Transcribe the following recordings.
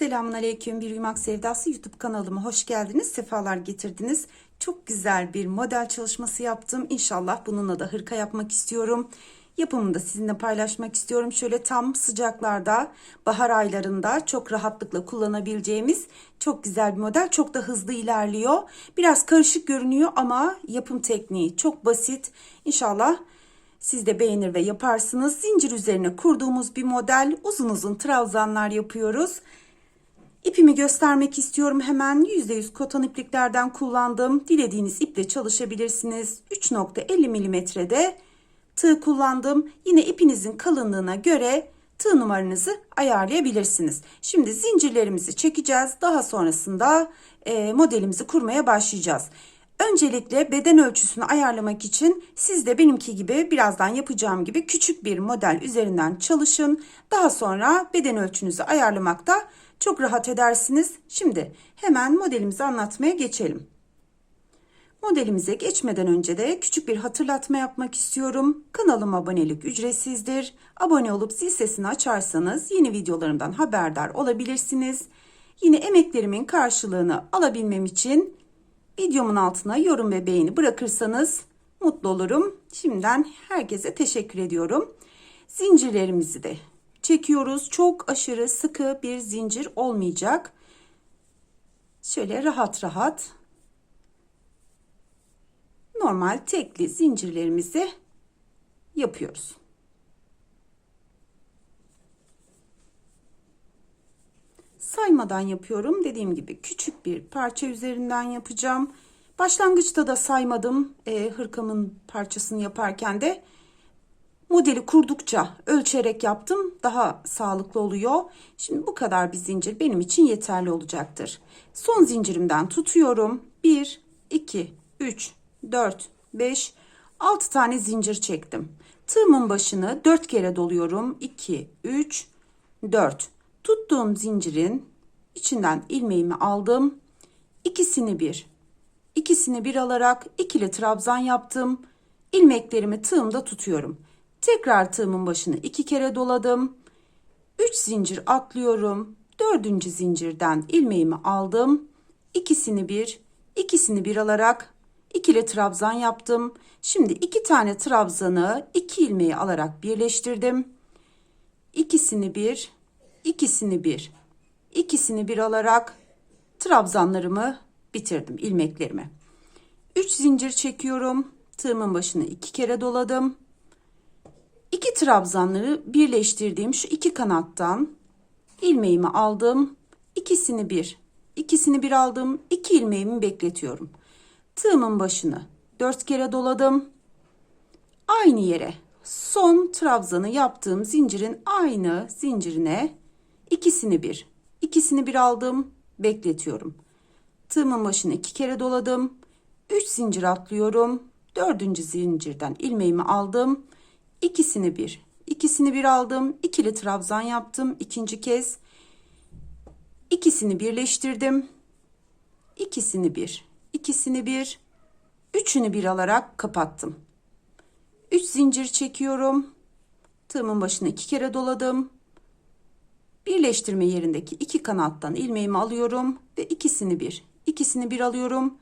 Selamun Aleyküm Bir Yumak Sevdası YouTube kanalıma hoş geldiniz. Sefalar getirdiniz. Çok güzel bir model çalışması yaptım. İnşallah bununla da hırka yapmak istiyorum. Yapımını da sizinle paylaşmak istiyorum. Şöyle tam sıcaklarda, bahar aylarında çok rahatlıkla kullanabileceğimiz çok güzel bir model. Çok da hızlı ilerliyor. Biraz karışık görünüyor ama yapım tekniği çok basit. İnşallah siz de beğenir ve yaparsınız. Zincir üzerine kurduğumuz bir model. Uzun uzun trabzanlar yapıyoruz. İpimi göstermek istiyorum. Hemen %100 koton ipliklerden kullandım. Dilediğiniz iple çalışabilirsiniz. 3.50 milimetrede tığ kullandım. Yine ipinizin kalınlığına göre tığ numaranızı ayarlayabilirsiniz. Şimdi zincirlerimizi çekeceğiz. Daha sonrasında e, modelimizi kurmaya başlayacağız. Öncelikle beden ölçüsünü ayarlamak için siz de benimki gibi birazdan yapacağım gibi küçük bir model üzerinden çalışın. Daha sonra beden ölçünüzü ayarlamakta çok rahat edersiniz. Şimdi hemen modelimizi anlatmaya geçelim. Modelimize geçmeden önce de küçük bir hatırlatma yapmak istiyorum. Kanalıma abonelik ücretsizdir. Abone olup zil sesini açarsanız yeni videolarımdan haberdar olabilirsiniz. Yine emeklerimin karşılığını alabilmem için videomun altına yorum ve beğeni bırakırsanız mutlu olurum. Şimdiden herkese teşekkür ediyorum. Zincirlerimizi de çekiyoruz. Çok aşırı sıkı bir zincir olmayacak. Şöyle rahat rahat normal tekli zincirlerimizi yapıyoruz. Saymadan yapıyorum. Dediğim gibi küçük bir parça üzerinden yapacağım. Başlangıçta da saymadım e, hırkamın parçasını yaparken de modeli kurdukça ölçerek yaptım. Daha sağlıklı oluyor. Şimdi bu kadar bir zincir benim için yeterli olacaktır. Son zincirimden tutuyorum. 1, 2, 3, 4, 5, 6 tane zincir çektim. Tığımın başını 4 kere doluyorum. 2, 3, 4. Tuttuğum zincirin içinden ilmeğimi aldım. İkisini bir, ikisini bir alarak ikili trabzan yaptım. İlmeklerimi tığımda tutuyorum. Tekrar tığımın başını iki kere doladım. 3 zincir atlıyorum. Dördüncü zincirden ilmeğimi aldım. İkisini bir, ikisini bir alarak ikili trabzan yaptım. Şimdi iki tane trabzanı iki ilmeği alarak birleştirdim. İkisini bir, ikisini bir, ikisini bir alarak trabzanlarımı bitirdim ilmeklerimi. 3 zincir çekiyorum. Tığımın başını iki kere doladım. İki trabzanları birleştirdiğim şu iki kanattan ilmeğimi aldım. İkisini bir, ikisini bir aldım. İki ilmeğimi bekletiyorum. Tığımın başını dört kere doladım. Aynı yere son trabzanı yaptığım zincirin aynı zincirine ikisini bir, ikisini bir aldım. Bekletiyorum. Tığımın başını iki kere doladım. Üç zincir atlıyorum. Dördüncü zincirden ilmeğimi aldım ikisini bir. İkisini bir aldım ikili trabzan yaptım ikinci kez. İkisini birleştirdim. İkisini bir. İkisini bir. Üçünü bir alarak kapattım. Üç zincir çekiyorum. Tığımın başına iki kere doladım. Birleştirme yerindeki iki kanattan ilmeğimi alıyorum ve ikisini bir ikisini bir alıyorum.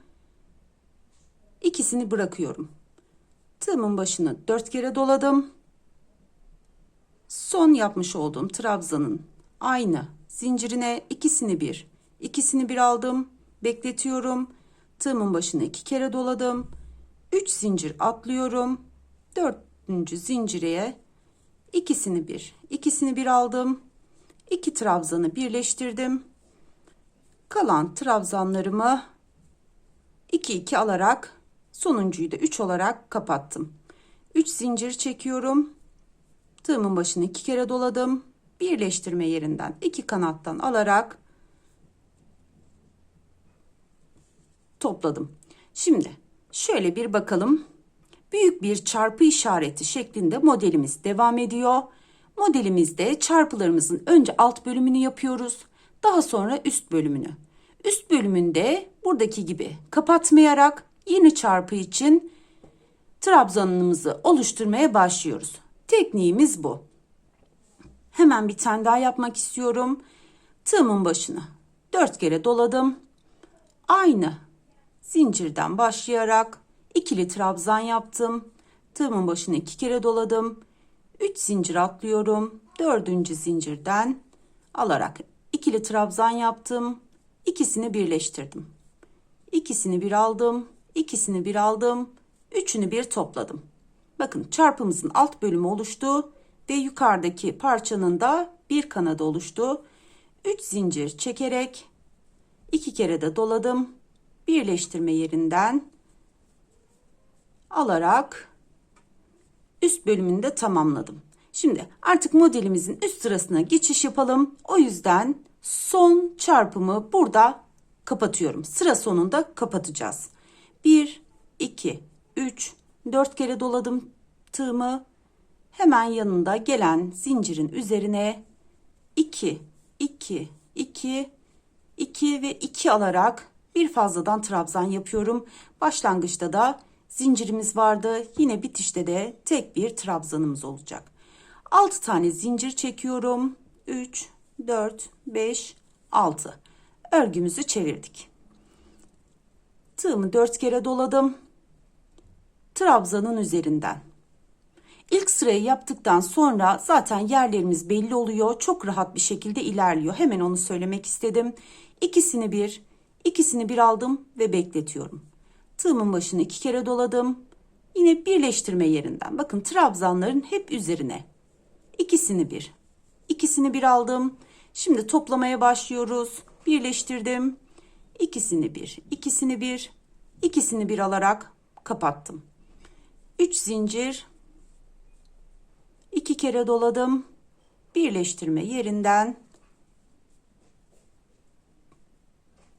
İkisini bırakıyorum Tığımın başını dört kere doladım. Son yapmış olduğum trabzanın aynı zincirine ikisini bir, ikisini bir aldım. Bekletiyorum. Tığımın başını iki kere doladım. Üç zincir atlıyorum. Dördüncü zincireye ikisini bir, ikisini bir aldım. İki trabzanı birleştirdim. Kalan trabzanlarımı 2 2 alarak Sonuncuyu da 3 olarak kapattım. 3 zincir çekiyorum. Tığımın başını iki kere doladım. Birleştirme yerinden iki kanattan alarak topladım. Şimdi şöyle bir bakalım. Büyük bir çarpı işareti şeklinde modelimiz devam ediyor. Modelimizde çarpılarımızın önce alt bölümünü yapıyoruz. Daha sonra üst bölümünü. Üst bölümünde buradaki gibi kapatmayarak yeni çarpı için trabzanımızı oluşturmaya başlıyoruz. Tekniğimiz bu. Hemen bir tane daha yapmak istiyorum. Tığımın başını dört kere doladım. Aynı zincirden başlayarak ikili trabzan yaptım. Tığımın başını iki kere doladım. Üç zincir atlıyorum. Dördüncü zincirden alarak ikili trabzan yaptım. İkisini birleştirdim. İkisini bir aldım. İkisini bir aldım. Üçünü bir topladım. Bakın çarpımızın alt bölümü oluştu ve yukarıdaki parçanın da bir kanadı oluştu. 3 zincir çekerek iki kere de doladım. Birleştirme yerinden alarak üst bölümünü de tamamladım. Şimdi artık modelimizin üst sırasına geçiş yapalım. O yüzden son çarpımı burada kapatıyorum. Sıra sonunda kapatacağız. 1, 2, 3, 4 kere doladım tığımı. Hemen yanında gelen zincirin üzerine 2, 2, 2, 2 ve 2 alarak bir fazladan trabzan yapıyorum. Başlangıçta da zincirimiz vardı. Yine bitişte de tek bir trabzanımız olacak. 6 tane zincir çekiyorum. 3, 4, 5, 6. Örgümüzü çevirdik. Tığımı 4 kere doladım. Trabzanın üzerinden. İlk sırayı yaptıktan sonra zaten yerlerimiz belli oluyor. Çok rahat bir şekilde ilerliyor. Hemen onu söylemek istedim. İkisini bir, ikisini bir aldım ve bekletiyorum. Tığımın başını iki kere doladım. Yine birleştirme yerinden. Bakın trabzanların hep üzerine. İkisini bir, ikisini bir aldım. Şimdi toplamaya başlıyoruz. Birleştirdim. İkisini bir, ikisini bir, ikisini bir alarak kapattım. 3 zincir 2 kere doladım. Birleştirme yerinden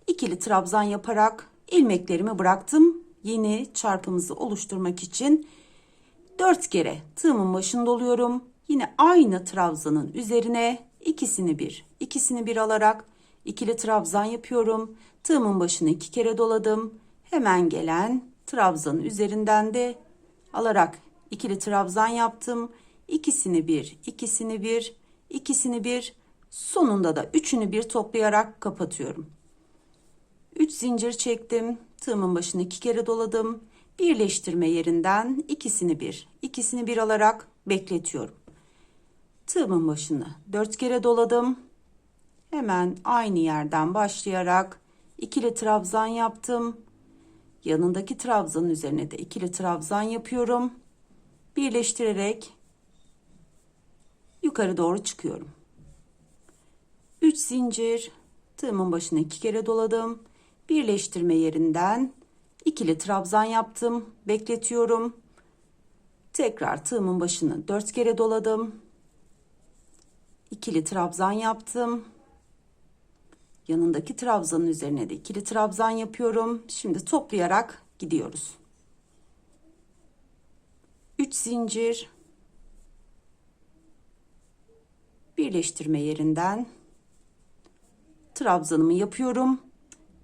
ikili trabzan yaparak ilmeklerimi bıraktım. Yeni çarpımızı oluşturmak için 4 kere tığımın başını doluyorum. Yine aynı trabzanın üzerine ikisini bir, ikisini bir alarak ikili trabzan yapıyorum. Tığımın başını iki kere doladım. Hemen gelen trabzanın üzerinden de alarak ikili trabzan yaptım. İkisini bir, ikisini bir, ikisini bir, sonunda da üçünü bir toplayarak kapatıyorum. Üç zincir çektim. Tığımın başını iki kere doladım. Birleştirme yerinden ikisini bir, ikisini bir alarak bekletiyorum. Tığımın başını dört kere doladım. Hemen aynı yerden başlayarak ikili trabzan yaptım. Yanındaki trabzanın üzerine de ikili trabzan yapıyorum. Birleştirerek yukarı doğru çıkıyorum. 3 zincir tığımın başına iki kere doladım. Birleştirme yerinden ikili trabzan yaptım. Bekletiyorum. Tekrar tığımın başını dört kere doladım. İkili trabzan yaptım. Yanındaki trabzanın üzerine de ikili trabzan yapıyorum. Şimdi toplayarak gidiyoruz. 3 zincir birleştirme yerinden trabzanımı yapıyorum.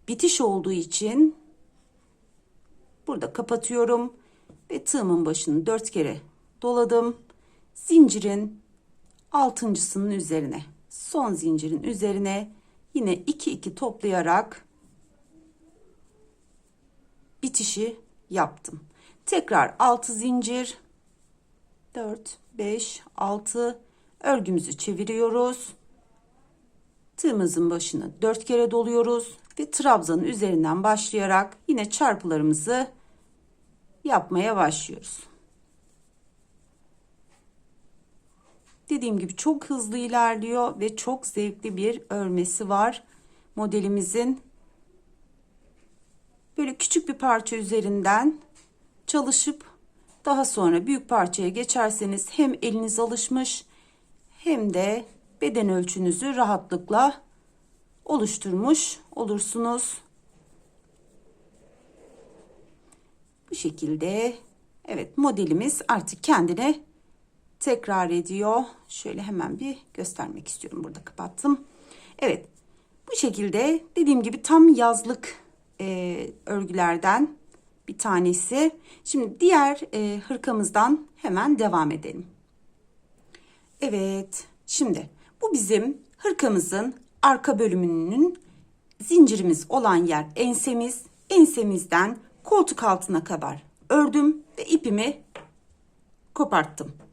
Bitiş olduğu için burada kapatıyorum ve tığımın başını dört kere doladım. Zincirin altıncısının üzerine, son zincirin üzerine yine iki iki toplayarak bitişi yaptım. Tekrar 6 zincir 4 5 6 örgümüzü çeviriyoruz. Tığımızın başını 4 kere doluyoruz ve trabzanın üzerinden başlayarak yine çarpılarımızı yapmaya başlıyoruz. Dediğim gibi çok hızlı ilerliyor ve çok zevkli bir örmesi var modelimizin. Böyle küçük bir parça üzerinden çalışıp daha sonra büyük parçaya geçerseniz hem eliniz alışmış hem de beden ölçünüzü rahatlıkla oluşturmuş olursunuz. Bu şekilde evet modelimiz artık kendine tekrar ediyor. Şöyle hemen bir göstermek istiyorum. Burada kapattım. Evet bu şekilde dediğim gibi tam yazlık e, örgülerden bir tanesi. Şimdi diğer e, hırkamızdan hemen devam edelim. Evet şimdi bu bizim hırkamızın arka bölümünün zincirimiz olan yer ensemiz. Ensemizden koltuk altına kadar ördüm ve ipimi koparttım.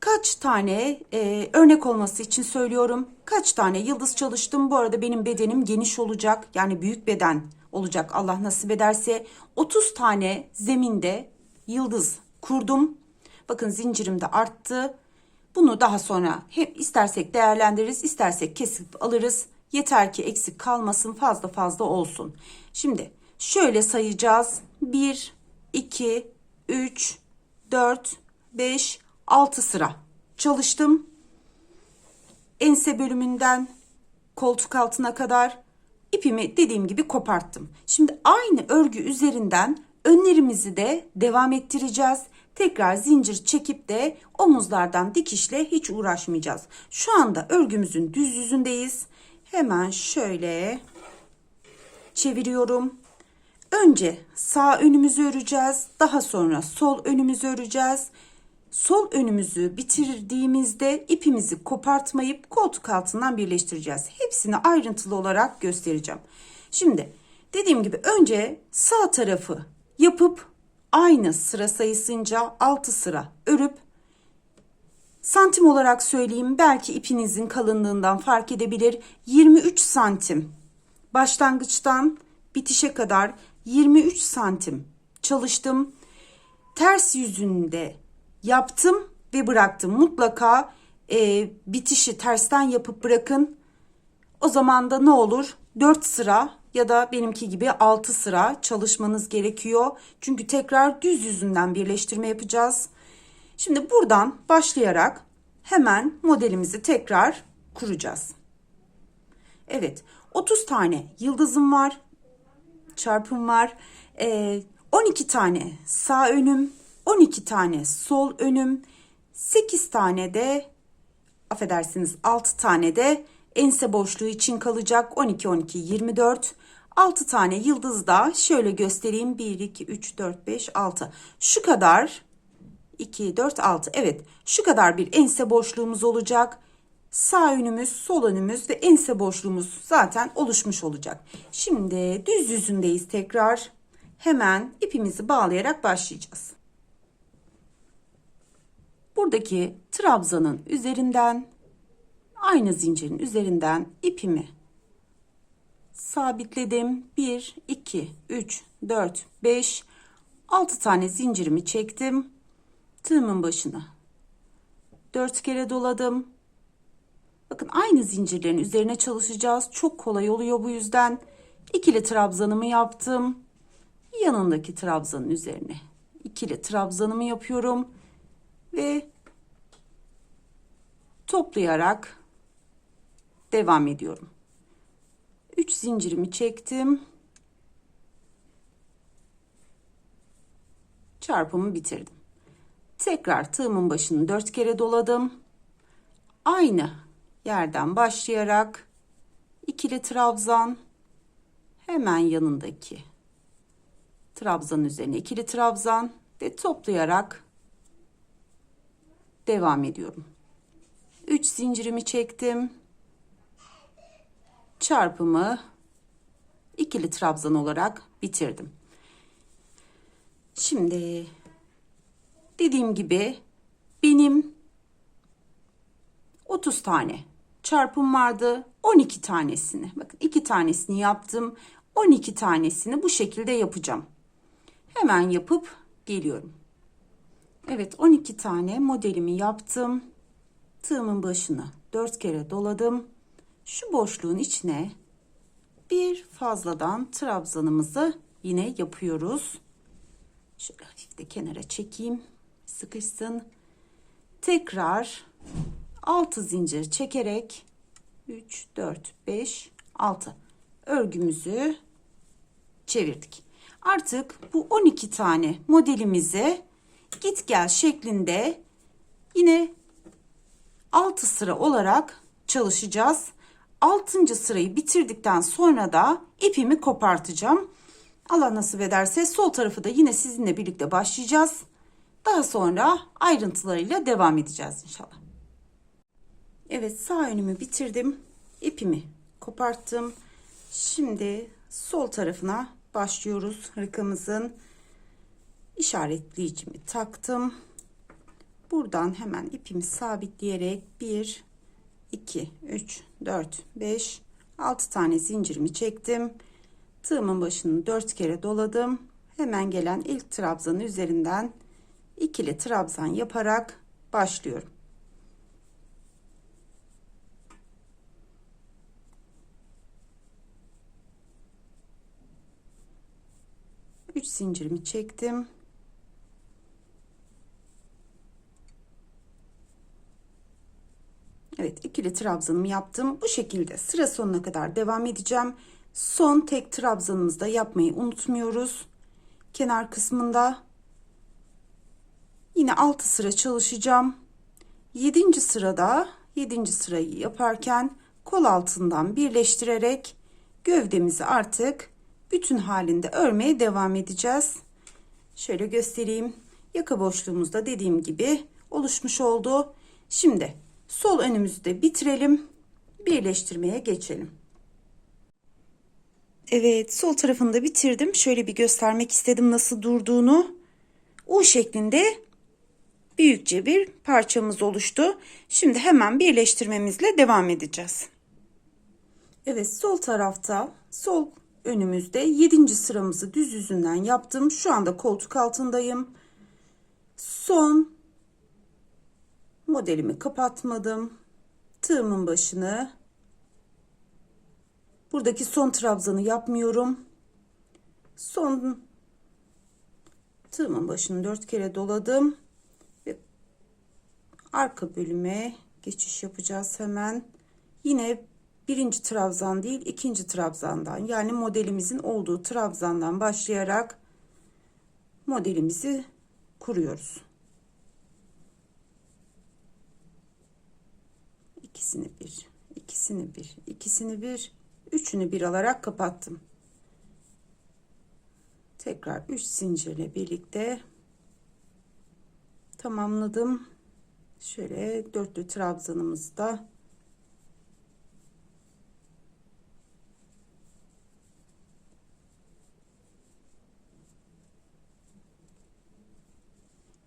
Kaç tane e, örnek olması için söylüyorum. Kaç tane yıldız çalıştım. Bu arada benim bedenim geniş olacak. Yani büyük beden olacak Allah nasip ederse. 30 tane zeminde yıldız kurdum. Bakın zincirim de arttı. Bunu daha sonra hep istersek değerlendiririz, istersek kesip alırız. Yeter ki eksik kalmasın, fazla fazla olsun. Şimdi şöyle sayacağız. 1, 2, 3, 4, 5, 6 sıra çalıştım. Ense bölümünden koltuk altına kadar ipimi dediğim gibi koparttım. Şimdi aynı örgü üzerinden önlerimizi de devam ettireceğiz. Tekrar zincir çekip de omuzlardan dikişle hiç uğraşmayacağız. Şu anda örgümüzün düz yüzündeyiz. Hemen şöyle çeviriyorum. Önce sağ önümüzü öreceğiz. Daha sonra sol önümüzü öreceğiz. Sol önümüzü bitirdiğimizde ipimizi kopartmayıp koltuk altından birleştireceğiz. Hepsini ayrıntılı olarak göstereceğim. Şimdi dediğim gibi önce sağ tarafı yapıp aynı sıra sayısınca 6 sıra örüp santim olarak söyleyeyim belki ipinizin kalınlığından fark edebilir 23 santim başlangıçtan bitişe kadar 23 santim çalıştım ters yüzünde yaptım ve bıraktım mutlaka e, bitişi tersten yapıp bırakın o zaman da ne olur 4 sıra ya da benimki gibi 6 sıra çalışmanız gerekiyor. Çünkü tekrar düz yüzünden birleştirme yapacağız. Şimdi buradan başlayarak hemen modelimizi tekrar kuracağız. Evet 30 tane yıldızım var. Çarpım var. Ee, 12 tane sağ önüm, 12 tane sol önüm, 8 tane de affedersiniz 6 tane de ense boşluğu için kalacak. 12 12 24 6 tane yıldız da şöyle göstereyim. 1 2 3 4 5 6 şu kadar 2 4 6 evet şu kadar bir ense boşluğumuz olacak. Sağ önümüz sol önümüz ve ense boşluğumuz zaten oluşmuş olacak. Şimdi düz yüzündeyiz tekrar. Hemen ipimizi bağlayarak başlayacağız buradaki trabzanın üzerinden aynı zincirin üzerinden ipimi sabitledim. 1, 2, 3, 4, 5, 6 tane zincirimi çektim. Tığımın başına 4 kere doladım. Bakın aynı zincirlerin üzerine çalışacağız. Çok kolay oluyor bu yüzden. ikili trabzanımı yaptım. Yanındaki trabzanın üzerine ikili trabzanımı yapıyorum ve toplayarak devam ediyorum. 3 zincirimi çektim. Çarpımı bitirdim. Tekrar tığımın başını 4 kere doladım. Aynı yerden başlayarak ikili trabzan hemen yanındaki trabzan üzerine ikili trabzan ve toplayarak devam ediyorum. 3 zincirimi çektim çarpımı ikili trabzan olarak bitirdim. Şimdi dediğim gibi benim 30 tane çarpım vardı. 12 tanesini bakın 2 tanesini yaptım. 12 tanesini bu şekilde yapacağım. Hemen yapıp geliyorum. Evet 12 tane modelimi yaptım. Tığımın başını 4 kere doladım şu boşluğun içine bir fazladan trabzanımızı yine yapıyoruz. Şöyle hafif de kenara çekeyim. Sıkışsın. Tekrar 6 zincir çekerek 3 4 5 6 örgümüzü çevirdik. Artık bu 12 tane modelimizi git gel şeklinde yine 6 sıra olarak çalışacağız. 6. sırayı bitirdikten sonra da ipimi kopartacağım. Allah nasip ederse sol tarafı da yine sizinle birlikte başlayacağız. Daha sonra ayrıntılarıyla devam edeceğiz inşallah. Evet sağ önümü bitirdim. ipimi koparttım. Şimdi sol tarafına başlıyoruz hırkamızın. İşaretleyicimi taktım. Buradan hemen ipimi sabitleyerek 1 2 3 4 5 6 tane zincirimi çektim. Tığımın başını 4 kere doladım. Hemen gelen ilk trabzanın üzerinden ikili trabzan yaparak başlıyorum. Üç zincirimi çektim. Evet ikili trabzanımı yaptım. Bu şekilde sıra sonuna kadar devam edeceğim. Son tek trabzanımızı da yapmayı unutmuyoruz. Kenar kısmında yine 6 sıra çalışacağım. 7. sırada 7. sırayı yaparken kol altından birleştirerek gövdemizi artık bütün halinde örmeye devam edeceğiz. Şöyle göstereyim. Yaka boşluğumuzda dediğim gibi oluşmuş oldu. Şimdi sol önümüzü de bitirelim. Birleştirmeye geçelim. Evet sol tarafını da bitirdim. Şöyle bir göstermek istedim nasıl durduğunu. U şeklinde büyükçe bir parçamız oluştu. Şimdi hemen birleştirmemizle devam edeceğiz. Evet sol tarafta sol önümüzde 7. sıramızı düz yüzünden yaptım. Şu anda koltuk altındayım. Son modelimi kapatmadım. Tığımın başını buradaki son trabzanı yapmıyorum. Son tığımın başını dört kere doladım ve arka bölüme geçiş yapacağız hemen. Yine birinci trabzan değil ikinci trabzandan yani modelimizin olduğu trabzandan başlayarak modelimizi kuruyoruz. İkisini bir, ikisini bir, ikisini bir, üçünü bir alarak kapattım. Tekrar üç zincirle birlikte tamamladım. Şöyle dörtlü trabzanımızda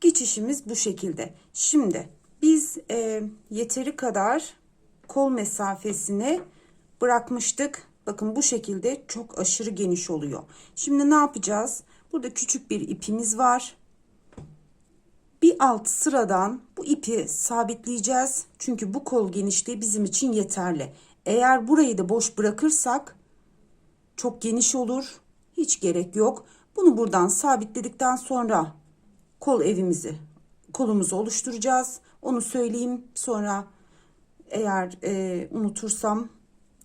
geçişimiz bu şekilde. Şimdi biz e, yeteri kadar kol mesafesini bırakmıştık. Bakın bu şekilde çok aşırı geniş oluyor. Şimdi ne yapacağız? Burada küçük bir ipimiz var. Bir alt sıradan bu ipi sabitleyeceğiz. Çünkü bu kol genişliği bizim için yeterli. Eğer burayı da boş bırakırsak çok geniş olur. Hiç gerek yok. Bunu buradan sabitledikten sonra kol evimizi kolumuzu oluşturacağız. Onu söyleyeyim sonra eğer e, unutursam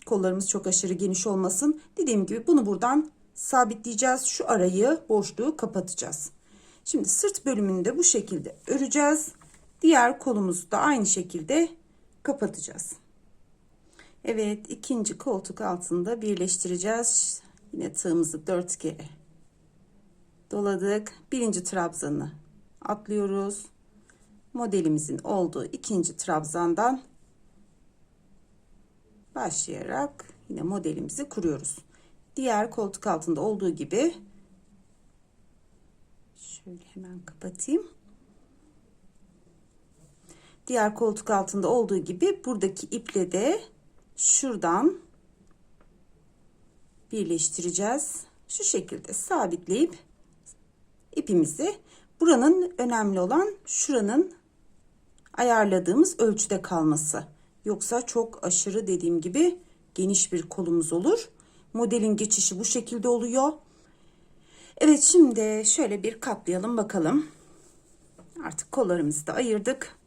kollarımız çok aşırı geniş olmasın. Dediğim gibi bunu buradan sabitleyeceğiz. Şu arayı boşluğu kapatacağız. Şimdi sırt bölümünü de bu şekilde öreceğiz. Diğer kolumuzu da aynı şekilde kapatacağız. Evet ikinci koltuk altında birleştireceğiz. Yine tığımızı dört kere doladık. Birinci trabzanı atlıyoruz. Modelimizin olduğu ikinci trabzandan başlayarak yine modelimizi kuruyoruz. Diğer koltuk altında olduğu gibi şöyle hemen kapatayım. Diğer koltuk altında olduğu gibi buradaki iple de şuradan birleştireceğiz. Şu şekilde sabitleyip ipimizi buranın önemli olan şuranın ayarladığımız ölçüde kalması. Yoksa çok aşırı dediğim gibi geniş bir kolumuz olur. Modelin geçişi bu şekilde oluyor. Evet şimdi şöyle bir katlayalım bakalım. Artık kollarımızı da ayırdık.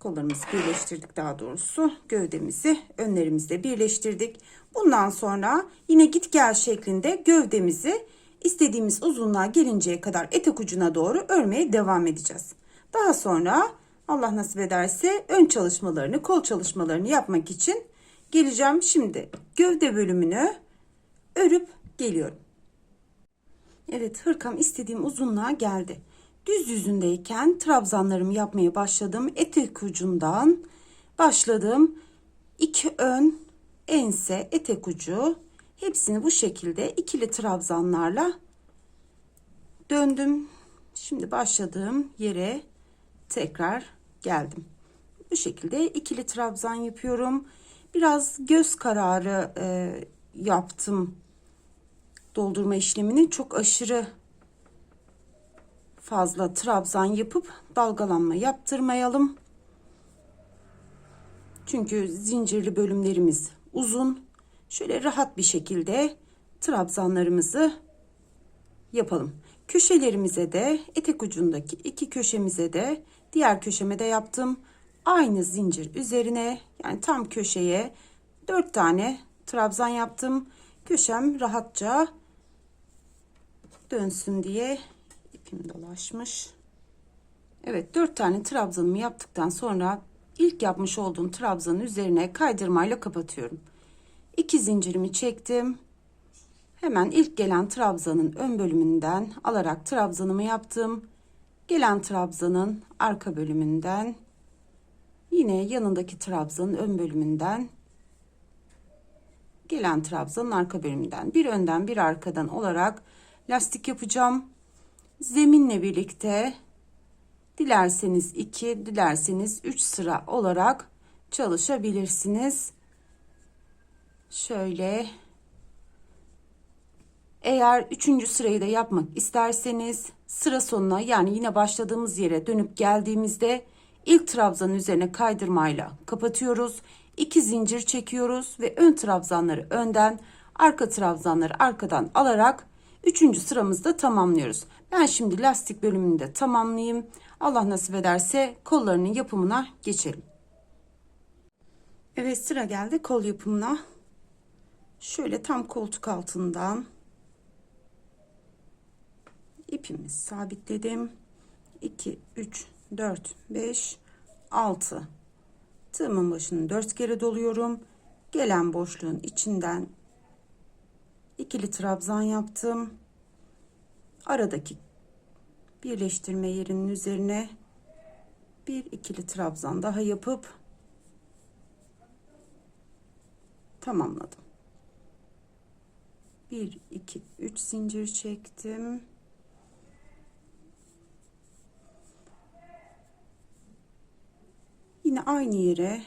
Kollarımızı birleştirdik daha doğrusu. Gövdemizi önlerimizde birleştirdik. Bundan sonra yine git gel şeklinde gövdemizi istediğimiz uzunluğa gelinceye kadar etek ucuna doğru örmeye devam edeceğiz. Daha sonra Allah nasip ederse ön çalışmalarını, kol çalışmalarını yapmak için geleceğim. Şimdi gövde bölümünü örüp geliyorum. Evet hırkam istediğim uzunluğa geldi. Düz yüzündeyken trabzanlarımı yapmaya başladım. Etek ucundan başladım. İki ön, ense, etek ucu hepsini bu şekilde ikili trabzanlarla döndüm. Şimdi başladığım yere tekrar geldim. Bu şekilde ikili trabzan yapıyorum. Biraz göz kararı e, yaptım doldurma işlemini. Çok aşırı fazla trabzan yapıp dalgalanma yaptırmayalım. Çünkü zincirli bölümlerimiz uzun. Şöyle rahat bir şekilde trabzanlarımızı yapalım. Köşelerimize de etek ucundaki iki köşemize de diğer köşeme de yaptım. Aynı zincir üzerine yani tam köşeye 4 tane trabzan yaptım. Köşem rahatça dönsün diye ipim dolaşmış. Evet 4 tane trabzanımı yaptıktan sonra ilk yapmış olduğum trabzanın üzerine kaydırmayla kapatıyorum. 2 zincirimi çektim. Hemen ilk gelen trabzanın ön bölümünden alarak trabzanımı yaptım. Gelen trabzanın arka bölümünden yine yanındaki trabzanın ön bölümünden gelen trabzanın arka bölümünden bir önden bir arkadan olarak lastik yapacağım. Zeminle birlikte dilerseniz 2, dilerseniz 3 sıra olarak çalışabilirsiniz. Şöyle eğer üçüncü sırayı da yapmak isterseniz sıra sonuna yani yine başladığımız yere dönüp geldiğimizde ilk trabzanın üzerine kaydırmayla kapatıyoruz. 2 zincir çekiyoruz ve ön trabzanları önden arka trabzanları arkadan alarak üçüncü sıramızda tamamlıyoruz. Ben şimdi lastik bölümünü de tamamlayayım. Allah nasip ederse kollarının yapımına geçelim. Evet sıra geldi kol yapımına. Şöyle tam koltuk altından ipimi sabitledim. 2, 3, 4, 5, 6. Tığımın başını 4 kere doluyorum. Gelen boşluğun içinden ikili trabzan yaptım. Aradaki birleştirme yerinin üzerine bir ikili trabzan daha yapıp tamamladım. 1 2 3 zincir çektim. Yine aynı yere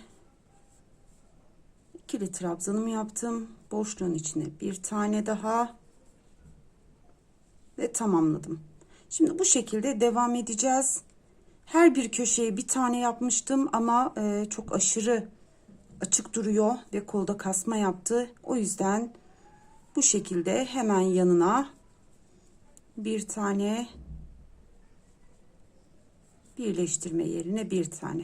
ikili trabzanımı yaptım. Boşluğun içine bir tane daha ve tamamladım. Şimdi bu şekilde devam edeceğiz. Her bir köşeye bir tane yapmıştım ama e, çok aşırı açık duruyor ve kolda kasma yaptı. O yüzden bu şekilde hemen yanına bir tane birleştirme yerine bir tane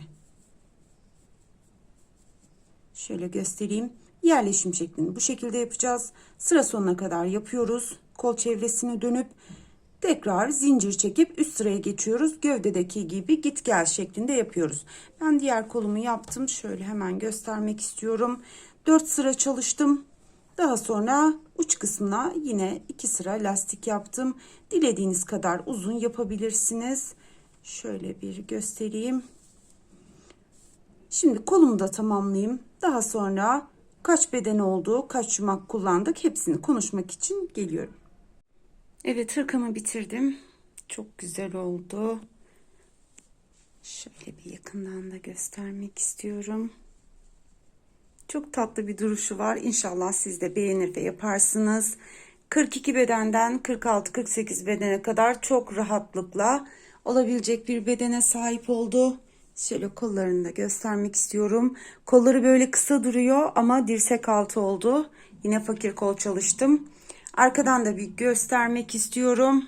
Şöyle göstereyim. Yerleşim şeklini bu şekilde yapacağız. Sıra sonuna kadar yapıyoruz. Kol çevresini dönüp tekrar zincir çekip üst sıraya geçiyoruz. Gövdedeki gibi git gel şeklinde yapıyoruz. Ben diğer kolumu yaptım. Şöyle hemen göstermek istiyorum. 4 sıra çalıştım. Daha sonra uç kısmına yine 2 sıra lastik yaptım. Dilediğiniz kadar uzun yapabilirsiniz. Şöyle bir göstereyim. Şimdi kolumu da tamamlayayım. Daha sonra kaç beden oldu, kaç yumak kullandık hepsini konuşmak için geliyorum. Evet hırkamı bitirdim. Çok güzel oldu. Şöyle bir yakından da göstermek istiyorum. Çok tatlı bir duruşu var. İnşallah siz de beğenir ve yaparsınız. 42 bedenden 46-48 bedene kadar çok rahatlıkla olabilecek bir bedene sahip oldu. Şöyle kollarını da göstermek istiyorum. Kolları böyle kısa duruyor ama dirsek altı oldu. Yine fakir kol çalıştım. Arkadan da bir göstermek istiyorum.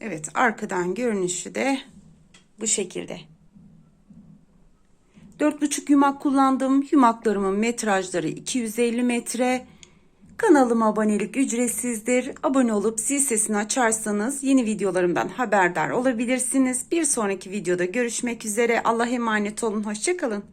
Evet arkadan görünüşü de bu şekilde. 4,5 yumak kullandım. Yumaklarımın metrajları 250 metre. Kanalıma abonelik ücretsizdir. Abone olup zil sesini açarsanız yeni videolarımdan haberdar olabilirsiniz. Bir sonraki videoda görüşmek üzere. Allah'a emanet olun. Hoşçakalın.